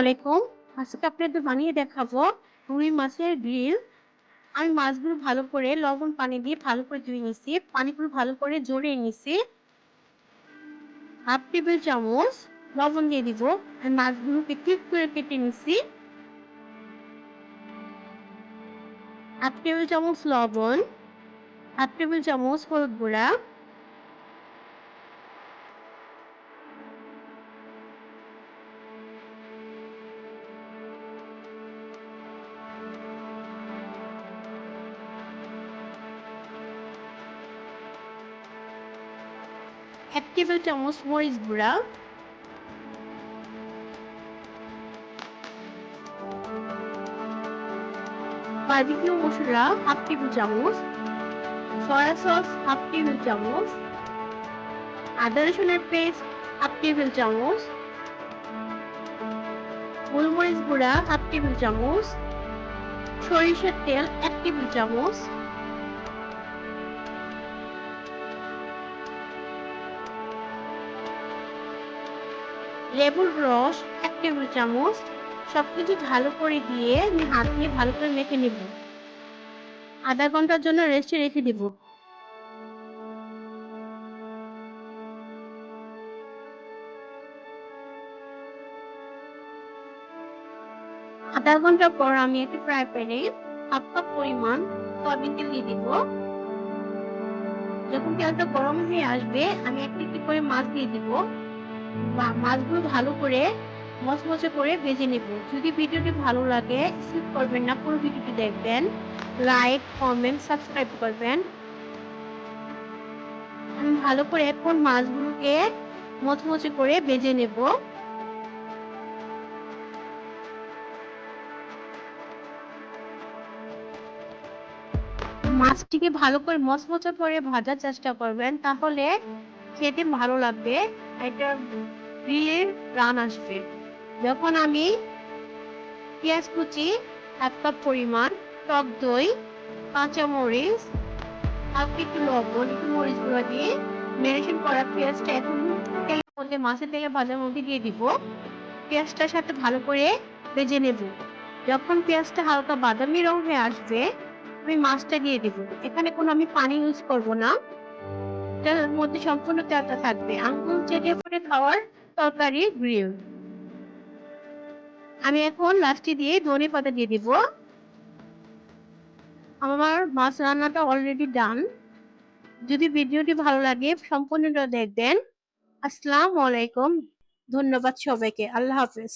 আলাইকুম। আজকে আপনাদের বানিয়ে দেখাবো রুই মাছের গ্রিল। আমি মাছগুলো ভালো করে লবণ পানি দিয়ে ভালো করে ধুয়ে নিছি। পানিগুলো ভালো করে ঝরিয়ে নিছি। হাফ টেবিল চামচ লবণ দিয়ে দিব। আর মাছগুলোকে করে কেটে নিছি। হাফ টেবিল চামচ লবণ, হাফ টেবিল চামচ হলুদ গুঁড়া, এক টেবিল চামচ মরিচ গুঁড়া, বারবিকিউ মশলা হাফ টেবিল চামচ, সয়া সস হাফ টেবিল চামচ, আদা রসুনের পেস্ট হাফ টেবিল চামচ, গোলমরিচ গুঁড়া হাফ টেবিল চামচ, সরিষার তেল এক টেবিল চামচ, লেবুর রস, এক টেবিল চামচ, সবকিছু ভালো করে দিয়ে আমি হাত দিয়ে ভালো করে মেখে নেব। আধা ঘণ্টার জন্য রেস্টে রেখে দেব। আধা ঘণ্টা পর আমি একটি ফ্রাই প্যানে হাফ কাপ পরিমাণ সয়াবিন তেল দিয়ে দিব। যখন তেলটা গরম হয়ে আসবে, আমি একটি একটি করে মাছ দিয়ে দিব। মাছগুলো ভালো করে মচমচে করে ভেজে নেব। যদি ভিডিওটি ভালো লাগে স্কিপ করবেন না, পুরো ভিডিওটি দেখবেন। লাইক কমেন্ট সাবস্ক্রাইব করবেন। আমি ভালো করে এখন মাছগুলোকে মচমচে করে ভেজে নেব। মাছটিকে ভালো করে মচমচে করে ভাজার চেষ্টা করবেন, তাহলে খেতে ভালো লাগবে এটা গ্রিলের রান আসবে। যখন আমি পেঁয়াজ কুচি, এক কাপ পরিমাণ, টক দই, কাঁচামরিচ, হাফ একটু লবণ, একটু মরিচ গুঁড়া দিয়ে ম্যারিনেশন করা পেঁয়াজটা এখন তেলের মধ্যে মাছের তেলে ভাজার মধ্যে দিয়ে দিব। পেঁয়াজটার সাথে ভালো করে ভেজে নেব। যখন পেঁয়াজটা হালকা বাদামি রং হয়ে আসবে, আমি মাছটা দিয়ে দিব। এখানে কোনো আমি পানি ইউজ করব না। এটার মধ্যে সম্পূর্ণ তেলটা থাকবে। আঙ্গুল চেটে পরে খাওয়ার তরকারি গ্রিল। আমি এখন লাস্টে দিয়ে ধনে পাতা দিয়ে দিব। আমার মাছ রান্নাটা অলরেডি ডান যদি ভিডিওটি ভালো লাগে, সম্পূর্ণটা দেখবেন। আসসালামু আলাইকুম। ধন্যবাদ সবাইকে। আল্লাহ হাফেজ।